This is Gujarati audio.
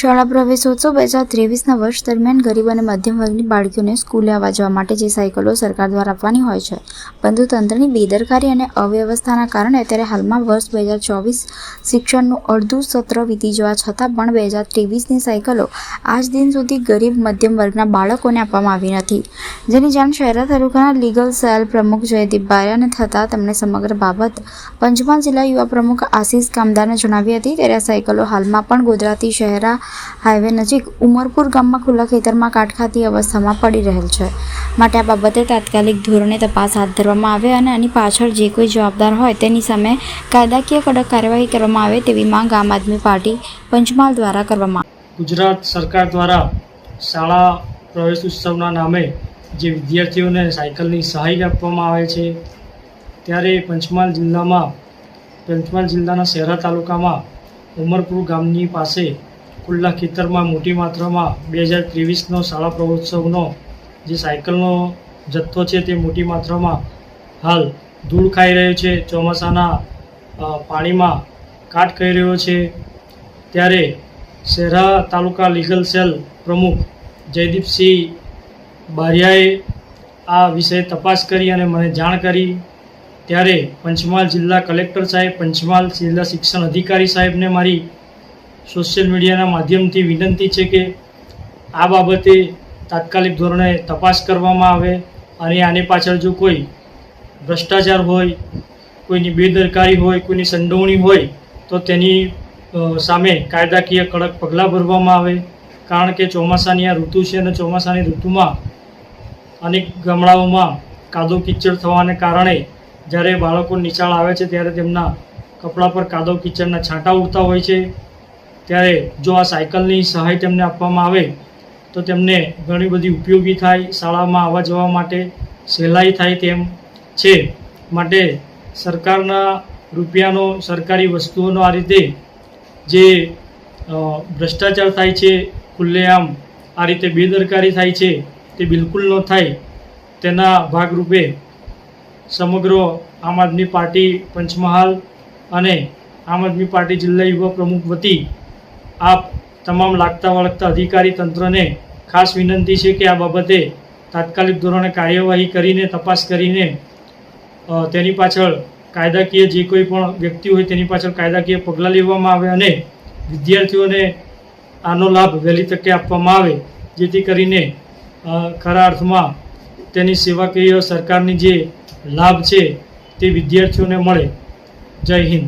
શાળા પ્રવેશોત્સવ બે હજાર ત્રેવીસના વર્ષ દરમિયાન ગરીબ અને મધ્યમ વર્ગની બાળકીઓને સ્કૂલે આવવા જવા માટે જે સાયકલો સરકાર દ્વારા આપવાની હોય છે. પરંતુ તંત્રની બેદરકારી અને અવ્યવસ્થાના કારણે અત્યારે હાલમાં વર્ષ બે હજાર ચોવીસ શિક્ષણનું અડધું સત્ર વીતી જવા છતાં પણ બે હજાર ત્રેવીસની સાયકલો આજ દિન સુધી ગરીબ, મધ્યમ વર્ગના બાળકોને આપવામાં આવી નથી. જેની જાણ શહેરા તાલુકાના લીગલ સેલ પ્રમુખ જયદીપ બારિયાને થતાં તેમણે સમગ્ર બાબત પંચમહાલ જિલ્લા યુવા પ્રમુખ આશીષ કામદારને જણાવી હતી ત્યારે આ સાયકલો હાલમાં પણ ગુજરાતી શહેરા હાઈવે નજીક ઉમરપુર ગામમાં ખુલ્લા ખેતરમાં કાટ અવસ્થામાં પડી રહેલ છે. માટે આ બાબતે તાત્કાલિક ધોરણે તપાસ હાથ ધરવામાં આવે અને આની પાછળ જે કોઈ જવાબદાર હોય તેની સામે કાયદાકીય કડક કાર્યવાહી કરવામાં આવે તેવી માંગ આમ આદમી પાર્ટી પંચમહાલ દ્વારા કરવામાં ગુજરાત સરકાર દ્વારા શાળા પ્રવેશ ઉત્સવના નામે જે વિદ્યાર્થીઓને સાયકલની સહાય આપવામાં આવે છે, ત્યારે પંચમહાલ જિલ્લામાં, પંચમહાલ જિલ્લાના શહેરા તાલુકામાં ઉમરપુર ગામની પાસે ખુલ્લા ખેતરમાં મોટી માત્રામાં બે હજાર ત્રેવીસનો શાળા પ્રવોત્સવનો જે સાયકલનો જથ્થો છે તે મોટી માત્રામાં હાલ ધૂળ ખાઈ રહ્યો છે, ચોમાસાના પાણીમાં કાટ ખાઈ રહ્યો છે. ત્યારે શહેરા તાલુકા લીગલ સેલ પ્રમુખ જયદીપસિંહ બારિયાએ આ વિષય તપાસ કરી અને મને જાણ કરી. ત્યારે પંચમહાલ જિલ્લા કલેક્ટર સાહેબ, પંચમહાલ જિલ્લા શિક્ષણ અધિકારી સાહેબને મારી સોશિયલ મીડિયાના માધ્યમથી વિનંતી છે કે આ બાબતે તાત્કાલિક ધોરણે તપાસ કરવામાં આવે અને આની પાછળ જો કોઈ ભ્રષ્ટાચાર હોય, કોઈની બેદરકારી હોય, કોઈની સંડોવણી હોય, તો તેની સામે કાયદાકીય કડક પગલાં ભરવામાં આવે. કારણ કે ચોમાસાની આ ઋતુ છે અને ચોમાસાની ઋતુમાં અનેક ગામડાઓમાં કાદવ કિચડ થવાને કારણે જ્યારે બાળકો નિશાળ આવે છે ત્યારે તેમના કપડાં પર કાદવ કિચડના છાંટા ઉડતા હોય છે. ત્યારે જો આ સાયકલની સહાય તેમને આપવામાં આવે, તો તેમને ઘણી બધી ઉપયોગી થાય, શાળામાં આવવા જવા માટે સહેલાઈ થાય તેમ છે. માટે સરકારના રૂપિયાનો, સરકારી વસ્તુઓનો આ રીતે જે ભ્રષ્ટાચાર થાય છે, ખુલ્લેઆમ આ રીતે બેદરકારી થાય છે, તે બિલકુલ ન થાય. તેના ભાગરૂપે સમગ્ર આમ આદમી પાર્ટી પંચમહાલ અને આમ આદમી પાર્ટી જિલ્લા યુવા પ્રમુખ વતી આપ તમામ લાગતા વળગતા અધિકારી તંત્રને ખાસ વિનંતી છે કે આ બાબતે તાત્કાલિક ધોરણે કાર્યવાહી કરીને, તપાસ કરીને તેની પાછળ કાયદાકીય જે કોઈ પણ વ્યક્તિ હોય તેની પાછળ કાયદાકીય પગલાં લેવામાં આવે અને વિદ્યાર્થીઓને આનો લાભ વહેલી તકે આપવામાં આવે, જેથી કરીને ખરા અર્થમાં તેની સેવાકીય સરકારની જે લાભ છે તે વિદ્યાર્થીઓને મળે. જય હિન્દ.